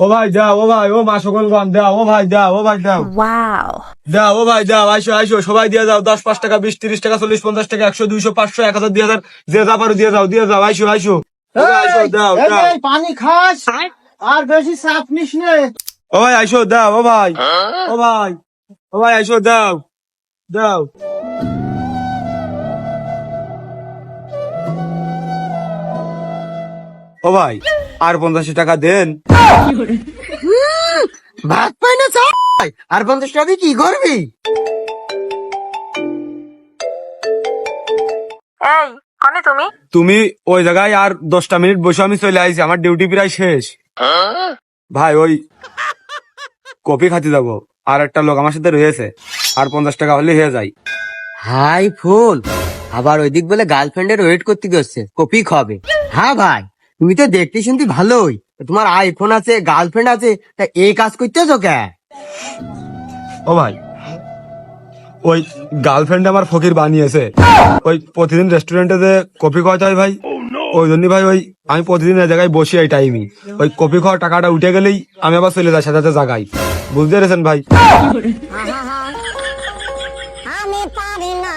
ও ভাই যাও ও ভাই ও মা সকল গন দাও ও ভাই যাও ও ভাই দাও Wow. যাও ও ভাই যাও আইসো আইসো সবাই দিয়ে যাও দশ পাঁচ টাকা বিশ তিরিশ টাকা চল্লিশ পঞ্চাশ টাকা একশো দুইশো পাঁচশো এক হাজার দুই হাজার যে যা পারো দিয়ে যাও দিয়ে যাও আইসো আইসো। দাও দাও পানি খাস? আর বেশি চাপ নিস নে। ও ভাই আইসো দাও ও ভাই। ও ভাই ও ভাই আইসো দাও দাও ও ভাই আর পঞ্চাশ টাকা দেন। ভাত পাই না চাই আর পঞ্চাশ টাকা দিয়ে কি করবি? এই কনে তুমি? তুমি ওই জায়গায় আর দশটা মিনিট বসে আমি চলে আইছি আমার ডিউটি প্রায় শেষ। ভাই ওই কপি খাতে যাব আর একটা লোক আমার সাথে রয়েছে আর পঞ্চাশ টাকা হলে হয়ে যায়। হাই ফুল আবার ওইদিক বলে গার্লফ্রেন্ডের ওয়েট করতে গেছে কপি খাবে। হ্যাঁ ভাই। তুমি তো দেখতে শুনতে ভালোই। তোমার আইফোন আছে গার্লফ্রেন্ড আছে তা এই কাজ করতেছো কে? ও ভাই ওই গার্লফ্রেন্ড আমার ফকির বানিয়েছে। ওই প্রতিদিন রেস্টুরেন্টে যে কফি খাওয়াতে হয় ভাই। ওই জন্য ভাই ওই আমি প্রতিদিন এই জায়গায় বসি এই টাইমই ওই কফি খাওয়ার টাকাটা উঠে গেলেই আমি আবার চলে যাই সাথে সাথে জায়গায় বুঝতে পেরেছেন ভাই? আমি পারি না।